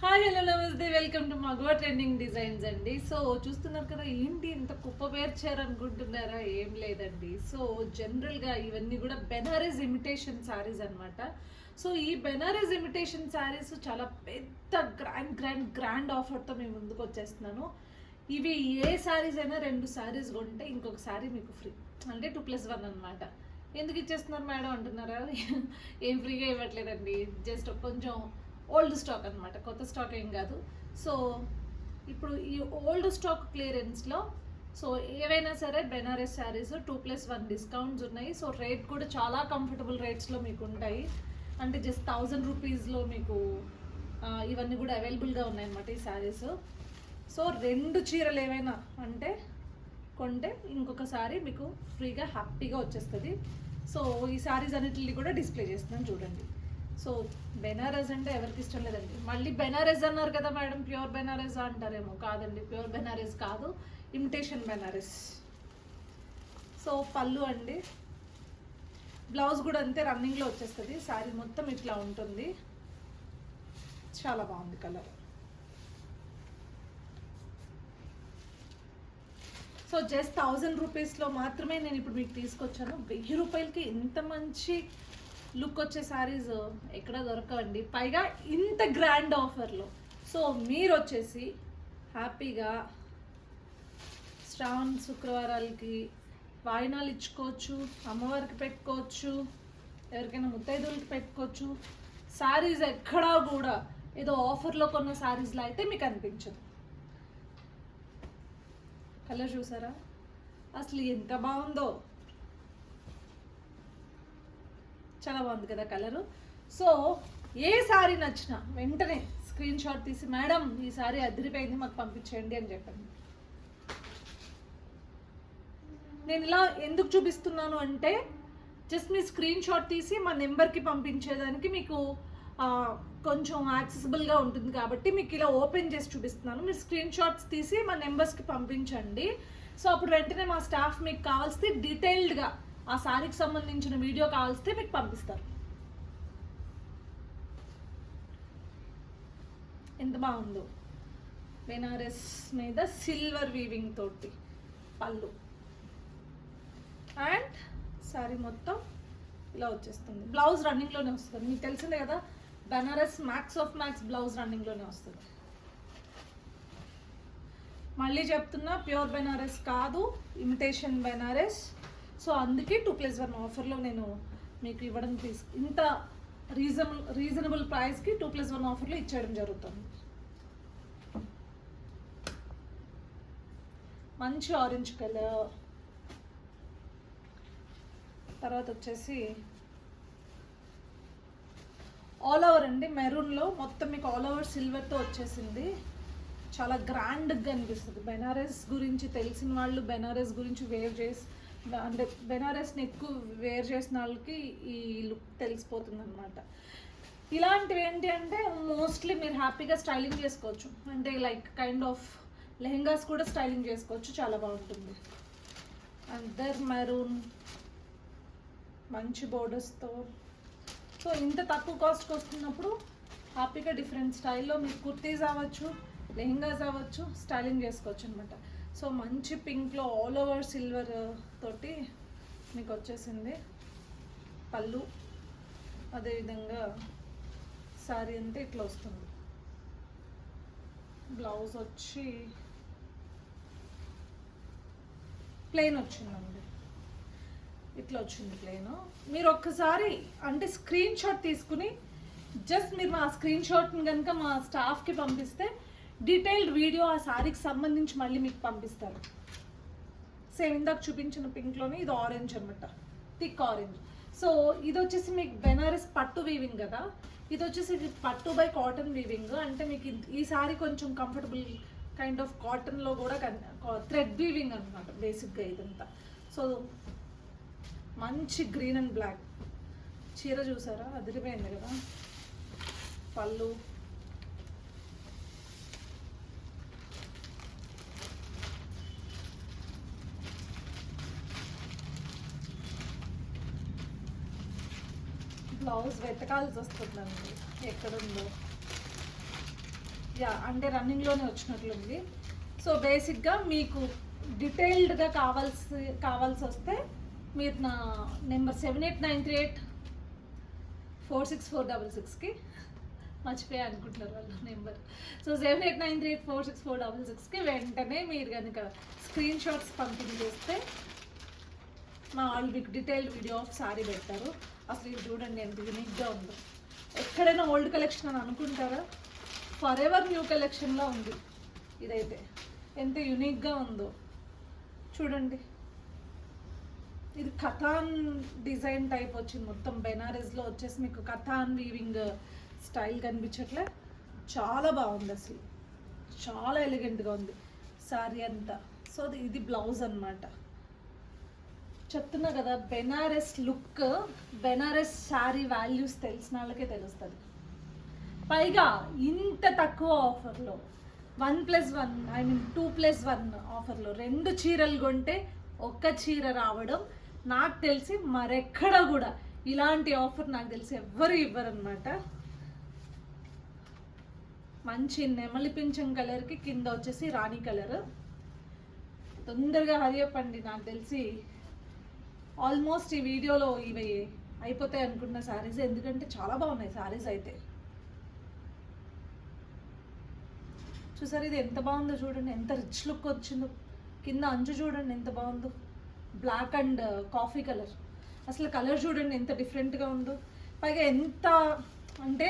Hi hello నమస్తే welcome to Magava trending designs అండి. So చూస్తున్నారు కదా ఏంటి ఇంత కుప్ప పేర్చారు అనుకుంటున్నారా? ఏం లేదండి. సో జనరల్గా ఇవన్నీ కూడా బెనారస్ ఇమిటేషన్ శారీస్ అనమాట సో ఈ బెనారస్ ఇమిటేషన్ శారీస్ చాలా పెద్ద గ్రాండ్ గ్రాండ్ గ్రాండ్ ఆఫర్తో మేము ముందుకు వచ్చేస్తున్నాను. ఇవి ఏ శారీస్ అయినా రెండు శారీస్ కొంటే ఇంకొక శారీ మీకు ఫ్రీ. అంటే టూ ప్లస్ వన్ అనమాట ఎందుకు ఇచ్చేస్తున్నారు మేడం అంటున్నారా? ఏం ఫ్రీగా ఇవ్వట్లేదండి. జస్ట్ కొంచెం ఓల్డ్ స్టాక్ అనమాట కొత్త స్టాక్ ఏం కాదు. సో ఇప్పుడు ఈ ఓల్డ్ స్టాక్ క్లియరెన్స్లో సో ఏవైనా సరే Banaras sarees two plus one discounts ఉన్నాయి. సో రేట్ కూడా చాలా కంఫర్టబుల్ రేట్స్లో మీకు ఉంటాయి. అంటే జస్ట్ థౌజండ్ రూపీస్లో మీకు ఇవన్నీ కూడా అవైలబుల్గా ఉన్నాయన్నమాట ఈ శారీస్. సో రెండు చీరలు ఏవైనా అంటే కొంటే ఇంకొకసారి మీకు ఫ్రీగా హ్యాపీగా వచ్చేస్తుంది. సో ఈ శారీస్ అన్నిటిని కూడా డిస్ప్లే చేస్తున్నాను చూడండి. సో బెనారస్ అంటే ఎవరికి ఇష్టం లేదండి. మళ్ళీ బెనారస్ అన్నారు కదా మేడం ప్యూర్ బెనారస్ అంటారేమో కాదండి ప్యూర్ బెనారస్ కాదు ఇమిటేషన్ బెనారస్. సో పళ్ళు అండి. బ్లౌజ్ కూడా అంతే రన్నింగ్లో వచ్చేస్తుంది. శారీ మొత్తం ఇట్లా ఉంటుంది. చాలా బాగుంది కలర్. సో జస్ట్ థౌజండ్ రూపీస్లో మాత్రమే నేను ఇప్పుడు మీకు తీసుకొచ్చాను. వెయ్యి రూపాయలకి ఇంత మంచి లుక్ వచ్చే శారీస్ uh, ఎక్కడ దొరకవండి. పైగా ఇంత గ్రాండ్ ఆఫర్లో సో మీరు వచ్చేసి హ్యాపీగా శ్రావణ శుక్రవారాలకి వాయినాలు ఇచ్చుకోవచ్చు అమ్మవారికి పెట్టుకోవచ్చు ఎవరికైనా ముత్తైదులకి పెట్టుకోవచ్చు. శారీస్ ఎక్కడా కూడా ఏదో ఆఫర్లో కొన్న శారీస్లో అయితే మీకు అనిపించదు. కలర్ చూసారా? అసలు ఎంత బాగుందో. చాలా బాగుంది కదా కలరు. సో ఏ సారీ నచ్చినా వెంటనే స్క్రీన్ షాట్ తీసి మేడం ఈ సారీ అదిరిపోయింది మాకు పంపించేయండి అని చెప్పండి. నేను ఇలా ఎందుకు చూపిస్తున్నాను అంటే జస్ట్ మీ స్క్రీన్ షాట్ తీసి మా నెంబర్కి పంపించేదానికి మీకు కొంచెం యాక్సెసిబుల్గా ఉంటుంది కాబట్టి మీకు ఇలా ఓపెన్ చేసి చూపిస్తున్నాను. మీరు స్క్రీన్ షాట్స్ తీసి మా నెంబర్స్కి పంపించండి. సో అప్పుడు వెంటనే మా స్టాఫ్ మీకు కావాల్సింది డీటెయిల్డ్గా ఆ శారీకి సంబంధించిన వీడియో కావాల్సి మీకు పంపిస్తారు. ఎంత బాగుందో. బెనారస్ మీద సిల్వర్ వీవింగ్ తోటి పళ్ళు. అండ్ శారీ మొత్తం ఇలా వచ్చేస్తుంది. బ్లౌజ్ రన్నింగ్లోనే వస్తుంది. మీకు తెలిసిందే కదా Banaras max of max blouse రన్నింగ్లోనే వస్తుంది. మళ్ళీ చెప్తున్నా ప్యూర్ బెనారస్ కాదు ఇమిటేషన్ బెనారస్. సో అందుకే టూ ప్లస్ వన్ ఆఫర్లో నేను మీకు ఇవ్వడం తీసు ఇంత రీజనబుల్ రీజనబుల్ ప్రైస్కి టూ ప్లస్ వన్ ఆఫర్లో ఇచ్చేయడం జరుగుతుంది. మంచి ఆరెంజ్ కలర్. తర్వాత వచ్చేసి ఆల్ ఓవర్ అండి మెరూన్లో మొత్తం మీకు ఆల్ ఓవర్ సిల్వర్తో వచ్చేసింది. చాలా గ్రాండ్గా అనిపిస్తుంది. బెనారస్ గురించి తెలిసిన వాళ్ళు బెనారస్ గురించి వేవ్ చేసి అంటే బెనారస్ని ఎక్కువ వేర్ చేసిన వాళ్ళకి ఈ లుక్ తెలిసిపోతుంది అనమాట ఇలాంటివి ఏంటి అంటే మోస్ట్లీ మీరు హ్యాపీగా స్టైలింగ్ చేసుకోవచ్చు. అంటే లైక్ కైండ్ ఆఫ్ లెహెంగాస్ కూడా స్టైలింగ్ చేసుకోవచ్చు. చాలా బాగుంటుంది. అందర్ మెరూన్ మంచి బోర్డర్స్తో సో ఇంత తక్కువ కాస్ట్కి వస్తున్నప్పుడు హ్యాపీగా డిఫరెంట్ స్టైల్లో మీరు కుర్తీస్ అవ్వచ్చు లెహెంగాస్ అవ్వచ్చు స్టైలింగ్ చేసుకోవచ్చు అనమాట సో మంచి పింక్లో ఆల్ ఓవర్ సిల్వర్ తోటి మీకు వచ్చేసింది. పళ్ళు అదేవిధంగా శారీ అంతా ఇట్లా వస్తుంది. బ్లౌజ్ వచ్చి ప్లెయిన్ వచ్చిందండి. ఇట్లా వచ్చింది ప్లెయిన్ మీరు ఒక్కసారి అంటే స్క్రీన్ షాట్ తీసుకుని జస్ట్ మీరు మా స్క్రీన్ షాట్ని కనుక మా స్టాఫ్కి పంపిస్తే డీటెయిల్డ్ వీడియో ఆ శారీకి సంబంధించి మళ్ళీ మీకు పంపిస్తారు. సేమ్ ఇందాక చూపించిన పింక్లోనే ఇది ఆరెంజ్ అనమాట థిక్ ఆరెంజ్ సో ఇది వచ్చేసి మీకు బెనారస్ పట్టు వీవింగ్ కదా? ఇది వచ్చేసి ఇది పట్టు బై కాటన్ వీవింగ్ అంటే మీకు ఈ సారీ కొంచెం కంఫర్టబుల్ కైండ్ ఆఫ్ కాటన్లో కూడా థ్రెడ్ వీవింగ్ అనమాట బేసిక్గా ఇదంతా. సో మంచి గ్రీన్ అండ్ బ్లాక్ చీర చూసారా? అదిరిపోయింది కదా? పళ్ళు. బ్లౌజ్ వెతకాల్సి వస్తుందండి ఎక్కడుందో. యా అంటే రన్నింగ్లోనే వచ్చినట్లుంది. సో బేసిక్గా మీకు డీటెయిల్డ్గా కావాల్సి కావాల్సి వస్తే మీరు నా number seven eight nine three eight four six four double సిక్స్కి మర్చిపోయా అనుకుంటున్నారు వాళ్ళ number. So seven eight nine three eight four six four double సిక్స్కి వెంటనే మీరు కనుక స్క్రీన్ షాట్స్ పంపిణీ చేస్తే మా వాళ్ళు మీకు డీటెయిల్డ్ వీడియో ఆఫ్ సారీ పెడతారు. అసలు ఇది చూడండి ఎంత యూనిక్గా ఉందో. ఎక్కడైనా ఓల్డ్ కలెక్షన్ అని అనుకుంటారా? ఫర్ ఎవర్ న్యూ కలెక్షన్లో ఉంది ఇదైతే. ఎంత యూనిక్గా ఉందో. చూడండి. ఇది కథాన్ డిజైన్ టైప్ వచ్చింది. మొత్తం బెనారస్లో వచ్చేసి మీకు కథాన్ వీవింగ్ స్టైల్ కనిపించట్లే. చాలా బాగుంది అసలు. చాలా ఎలిగెంట్గా ఉంది. సారీ అంతా. సో ఇది బ్లౌజ్ అన్నమాట. చెప్తున్నా కదా Banaras look Banaras saree values తెలిసిన వాళ్ళకే తెలుస్తుంది. పైగా ఇంత తక్కువ ఆఫర్లో one plus one I mean two plus one ఆఫర్లో రెండు చీరలు కొంటే ఒక్క చీర రావడం నాకు తెలిసి మరెక్కడ కూడా ఇలాంటి ఆఫర్ నాకు తెలిసి ఎవ్వరు ఇవ్వరనమాట మంచి నెమలి పింఛం కలర్కి కింద వచ్చేసి రాణి కలర్. తొందరగా హరియప్పండి నాకు తెలిసి ఆల్మోస్ట్ ఈ వీడియోలో ఇవి అయిపోతాయి అనుకున్న శారీస్. ఎందుకంటే చాలా బాగున్నాయి శారీస్ అయితే. చూసారు ఇది ఎంత బాగుందో చూడండి. ఎంత రిచ్ లుక్ వచ్చిందో. కింద అంచు చూడండి ఎంత బాగుందో. బ్లాక్ అండ్ కాఫీ కలర్ అసలు కలర్ చూడండి ఎంత డిఫరెంట్గా ఉందో. పైగా ఎంత అంటే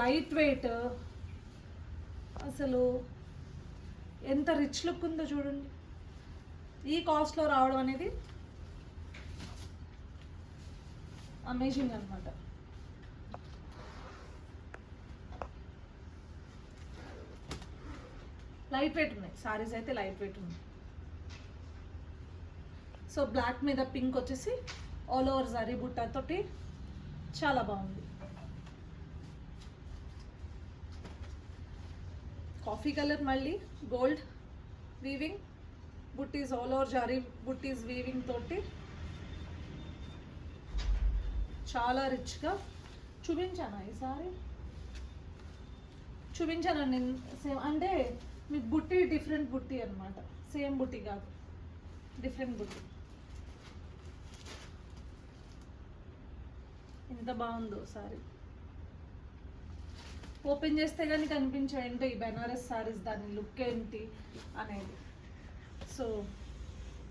లైట్ వెయిట్ అసలు ఎంత రిచ్ లుక్ ఉందో చూడండి. ఈ కాస్ట్లో రావడం అనేది అమేజింగ్ అనమాట లైట్ వెయిట్ ఉన్నాయి. సారీస్ అయితే లైట్ వెయిట్ ఉన్నాయి. సో బ్లాక్ మీద పింక్ వచ్చేసి ఆల్ ఓవర్ జరీ బుట్టతోటి చాలా బాగుంది. కాఫీ కలర్ మళ్ళీ గోల్డ్ వీవింగ్ బుట్టీస్ ఆల్ ఓవర్ జరీ బుట్టీస్ వీవింగ్ తోటి చాలా రిచ్గా చూపించాను ఈసారి చూపించానండి చూపించాను సేమ్ అంటే మీకు బుట్టి డిఫరెంట్ బుట్టి అనమాట సేమ్ బుట్టి కాదు. డిఫరెంట్ బుట్టి. ఎంత బాగుందో సారీ ఓపెన్ చేస్తే కానీ కనిపించేంటో ఈ బెనారస్ సారీస్ దాని లుక్ ఏంటి అనేది. So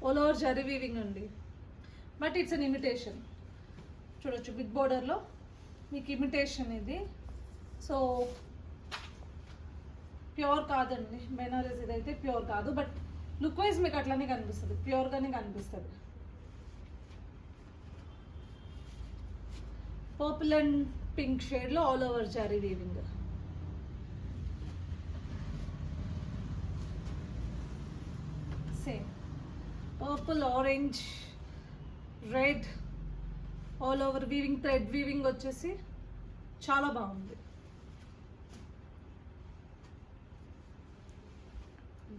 all over zari weaving ఉంది. బట్ ఇట్స్ అన్ ఇమిటేషన్ చూడొచ్చు బిగ్ బోర్డర్లో మీకు ఇమిటేషన్ ఇది. సో ప్యూర్ కాదండి బెనారస్ ఇదైతే ప్యూర్ కాదు బట్ లుక్ వైజ్ మీకు అట్లనే కనిపిస్తుంది ప్యూర్గానే కనిపిస్తుంది. పర్పుల్ అండ్ పింక్ షేడ్లో all over zari weaving same purple orange red all over weaving thread weaving వచ్చేసి చాలా బాగుంది.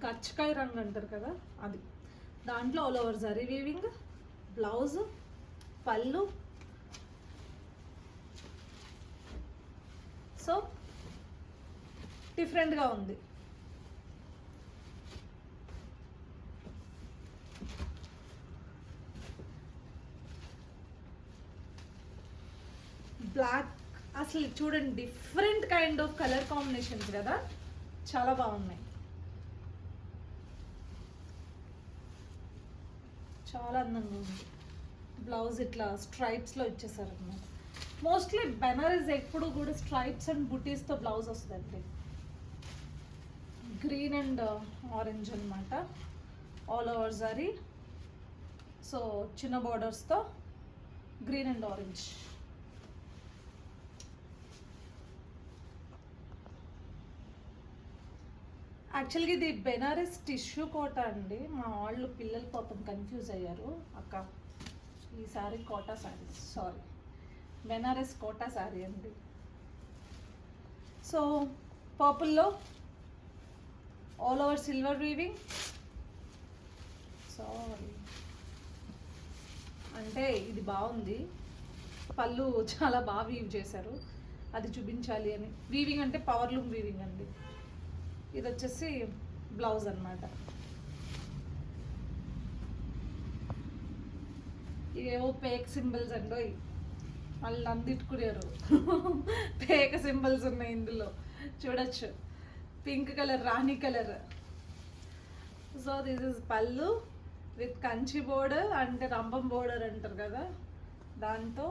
గచ్చకాయ రంగు అంటారు కదా అది. దాంట్లో all over zari weaving blouse పళ్ళు. సో డిఫరెంట్గా ఉంది. బ్లాక్ అసలు చూడండి different kind of colour combinations కదా. చాలా బాగున్నాయి. చాలా అందంగా ఉంది. బ్లౌజ్ ఇట్లా స్ట్రైప్స్లో ఇచ్చేసారు అనమాట మోస్ట్లీ బెనారస్ ఎప్పుడు కూడా స్ట్రైప్స్ అండ్ బుటీస్తో బ్లౌజ్ వస్తుందండి. గ్రీన్ అండ్ ఆరెంజ్ అనమాట ఆల్ ఓవర్ జరీ సో చిన్న బార్డర్స్తో గ్రీన్ అండ్ ఆరెంజ్ యాక్చువల్గా ఇది బెనారస్ టిష్యూ కోట అండి. మా వాళ్ళు పిల్లలు పాపం కన్ఫ్యూజ్ అయ్యారు. అక్క ఈ saree Kota saree saree Banaras Kota saree అండి. So పర్పుల్లో all over silver weaving saree అంటే ఇది బాగుంది. పళ్ళు చాలా బాగా వీవ్ చేశారు. అది చూపించాలి అని. వీవింగ్ అంటే పవర్లూమ్ వీవింగ్ అండి. ఇది వచ్చేసి బ్లౌజ్ అన్నమాట. ఇవేవో పేక్ సింబల్స్ అండి వాళ్ళు అందిట్టుకునేరు పేక సింబల్స్ ఉన్నాయి ఇందులో. చూడొచ్చు. Pink colour Rani colour. So this is pallu with Kanchi border అంటే రంభం బోర్డర్ అంటారు కదా దాంతో.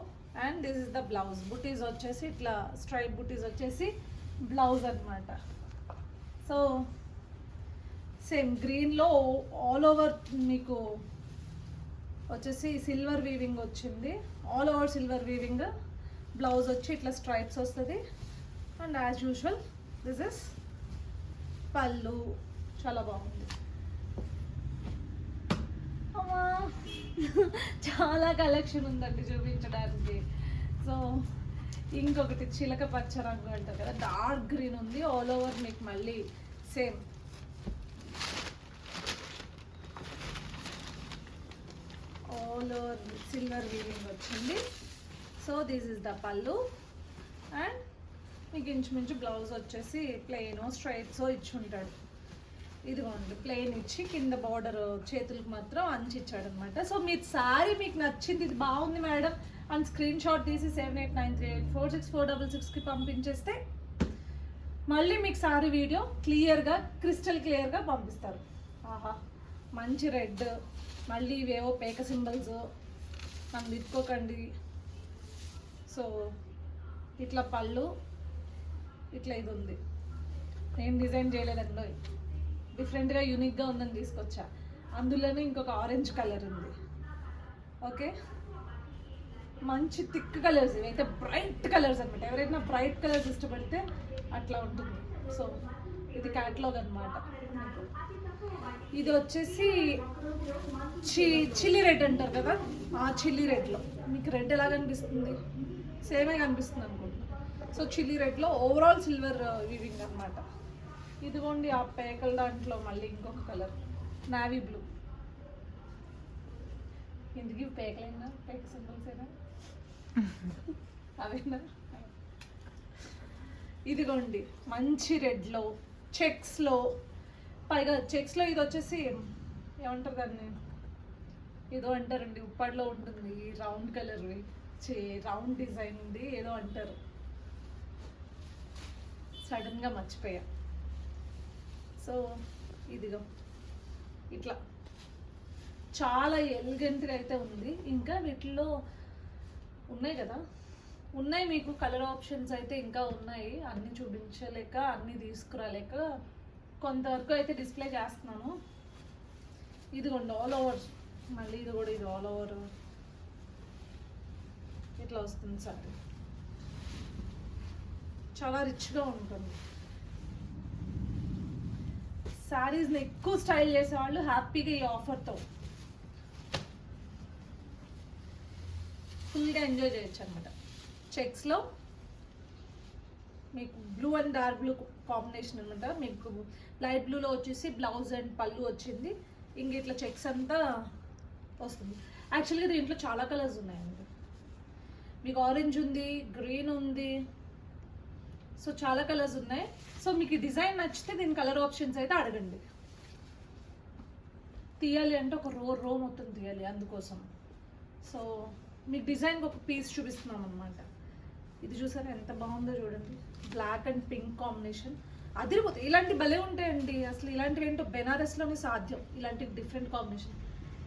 And this is the blouse. బుటీస్ వచ్చేసి ఇట్లా స్ట్రైప్ బుటీస్ వచ్చేసి బ్లౌజ్ అనమాట సో సేమ్ గ్రీన్లో ఆల్ ఓవర్ మీకు వచ్చేసి సిల్వర్ వీవింగ్ వచ్చింది. All over silver weaving blouse వచ్చి ఇట్లా స్ట్రైప్స్ వస్తుంది. And as usual this is pallu. చాలా బాగుంది. అమ్మా చాలా కలెక్షన్ ఉందండి చూపించడానికి. సో ఇంకొకటి చిలక పచ్చ రంగు అంటారు కదా డార్క్ గ్రీన్ ఉంది. ఆల్ ఓవర్ మీకు మళ్ళీ same all over silver weaving వచ్చింది so this is the pallu and మీకు ఇంచుమించు బ్లౌజ్ వచ్చేసి ప్లెయిన్ స్ట్రైట్స్ ఇచ్చి ఉంటాడు. ఇదిగోండి ప్లెయిన్ ఇచ్చి కింద బార్డర్ చేతులకు మాత్రం అంచి ఇచ్చాడు అనమాట సో మీ సారీ మీకు నచ్చింది ఇది బాగుంది మేడం. అండ్ స్క్రీన్ షాట్ తీసి seven eight nine three eight four six four double సిక్స్కి పంపించేస్తే మళ్ళీ మీకు సారీ వీడియో క్లియర్గా క్రిస్టల్ క్లియర్గా పంపిస్తారు. ఆహా మంచి రెడ్. మళ్ళీ ఇవేవో పేక సింబల్స్. నన్ను తిట్టుకోకండి. సో ఇట్లా పళ్ళు ఇట్లా ఇది ఉంది. నేను డిజైన్ చేయలేదండి డిఫరెంట్గా యూనిక్గా ఉందని తీసుకొచ్చా. అందులోనే ఇంకొక ఆరెంజ్ కలర్ ఉంది. ఓకే? మంచి థిక్ కలర్స్ ఇవి అయితే బ్రైట్ కలర్స్ అనమాట ఎవరైనా బ్రైట్ కలర్స్ ఇష్టపడితే అట్లా ఉంటుంది. సో ఇది క్యాట్లాగ్ అనమాట ఇది వచ్చేసి చి చిల్లీ రెడ్ అంటారు కదా? ఆ చిల్లీ రెడ్లో. మీకు రెడ్ ఎలా కనిపిస్తుంది? సేమే కనిపిస్తుంది అనుకుంటున్నా. సో చిల్లీ రెడ్లో ఓవరాల్ సిల్వర్ వివింగ్ అనమాట ఇదిగోండి ఆ పేకల దాంట్లో మళ్ళీ ఇంకొక కలర్. నావీ బ్లూ ఎందుకు పేకలైనా? పేక సింబల్స్ అయినా అవేనా? ఇదిగోండి మంచి రెడ్లో చెక్స్లో పైగా చెక్స్లో ఇది వచ్చేసి ఏమంటారు దాన్ని? ఏదో అంటారండి ఉప్పాడులో ఉంటుంది రౌండ్ కలర్వి. చే రౌండ్ డిజైన్ ఉంది ఏదో అంటారు. సడన్గా మర్చిపోయా. సో ఇదిగో ఇట్లా. చాలా ఎలిగెంట్గా అయితే ఉంది. ఇంకా వీటిలో ఉన్నాయి కదా? ఉన్నాయి మీకు కలర్ ఆప్షన్స్ అయితే ఇంకా ఉన్నాయి. అన్నీ చూపించలేక అన్నీ తీసుకురాలేక కొంతవరకు అయితే డిస్ప్లే చేస్తున్నాను. ఇదిగోండి ఆల్ ఓవర్ మళ్ళీ ఇది కూడా ఇది ఆల్ ఓవర్ ఇట్లా వస్తుంది సార్. చాలా రిచ్గా ఉంటుంది. శారీస్ని ఎక్కువ స్టైల్ చేసేవాళ్ళు హ్యాపీగా ఈ ఆఫర్తో ఫుల్గా ఎంజాయ్ చేయొచ్చు అనమాట చెక్స్లో మీకు blue and dark blue combination అనమాట మీకు లైట్ బ్లూలో వచ్చేసి బ్లౌజ్ అండ్ పళ్ళు వచ్చింది. ఇంక ఇట్లా చెక్స్ అంతా వస్తుంది. యాక్చువల్గా దీంట్లో చాలా కలర్స్ ఉన్నాయండి. మీకు ఆరెంజ్ ఉంది గ్రీన్ ఉంది. సో చాలా కలర్స్ ఉన్నాయి. సో మీకు డిజైన్ నచ్చితే దీని కలర్ ఆప్షన్స్ అయితే అడగండి. తీయాలి అంటే ఒక రో రో మొత్తం తీయాలి అందుకోసం. సో మీకు డిజైన్కి ఒక పీస్ చూపిస్తున్నాం అనమాట ఇది చూసారా ఎంత బాగుందో చూడండి. బ్లాక్ అండ్ పింక్ కాంబినేషన్ అదిరిపోతాయి. ఇలాంటి భలే ఉంటాయండి. అసలు ఇలాంటివి ఏంటో బెనారస్లోనే సాధ్యం. ఇలాంటి డిఫరెంట్ కాంబినేషన్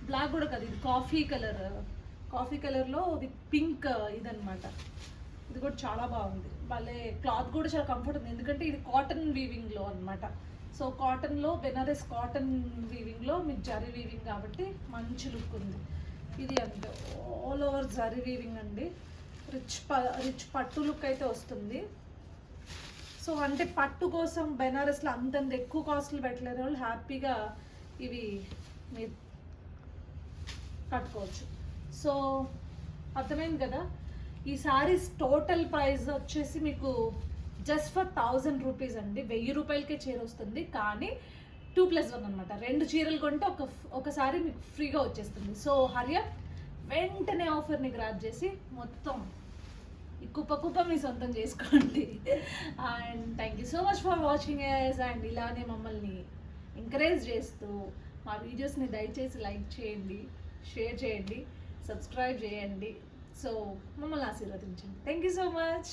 బ్లాక్ కూడా కాదు ఇది కాఫీ కలర్ కాఫీ కలర్లో విత్ పింక్ ఇదనమాట ఇది కూడా చాలా బాగుంది. భలే క్లాత్ కూడా చాలా కంఫర్ట్ ఉంది. ఎందుకంటే ఇది కాటన్ వీవింగ్లో అనమాట సో కాటన్లో బెనారస్ కాటన్ వీవింగ్లో మీకు జరీ వీవింగ్ కాబట్టి మంచి లుక్ ఉంది. ఇది అంతే. ఆల్ ఓవర్ జరీ వీవింగ్ అండి. రిచ్ ప రిచ్ పట్టు లుక్ అయితే వస్తుంది. సో అంటే పట్టు కోసం బెనారస్లో అంతంత ఎక్కువ కాస్ట్లు పెట్టలేని వాళ్ళు హ్యాపీగా ఇవి మీరు కట్టుకోవచ్చు. సో అర్థమైంది కదా? ఈ సారీస్ టోటల్ ప్రైస్ వచ్చేసి మీకు జస్ట్ ఫర్ థౌజండ్ రూపీస్ అండి. వెయ్యి రూపాయలకే చేరొస్తుంది కానీ టూ ప్లస్ వన్ అనమాట రెండు చీరలు కొంటే ఒక ఒకసారి మీకు ఫ్రీగా వచ్చేస్తుంది. సో హరియా వెంటనే ఆఫర్ని గ్రాప్ చేసి మొత్తం ఈ కుప్ప కుప్ప మీ సొంతం చేసుకోండి. And thank you so much for watching yes and ఇలానే మమ్మల్ని ఎంకరేజ్ చేస్తూ మా వీడియోస్ని దయచేసి లైక్ చేయండి షేర్ చేయండి సబ్స్క్రైబ్ చేయండి. సో మమ్మల్ని ఆశీర్వదించండి. Thank you so much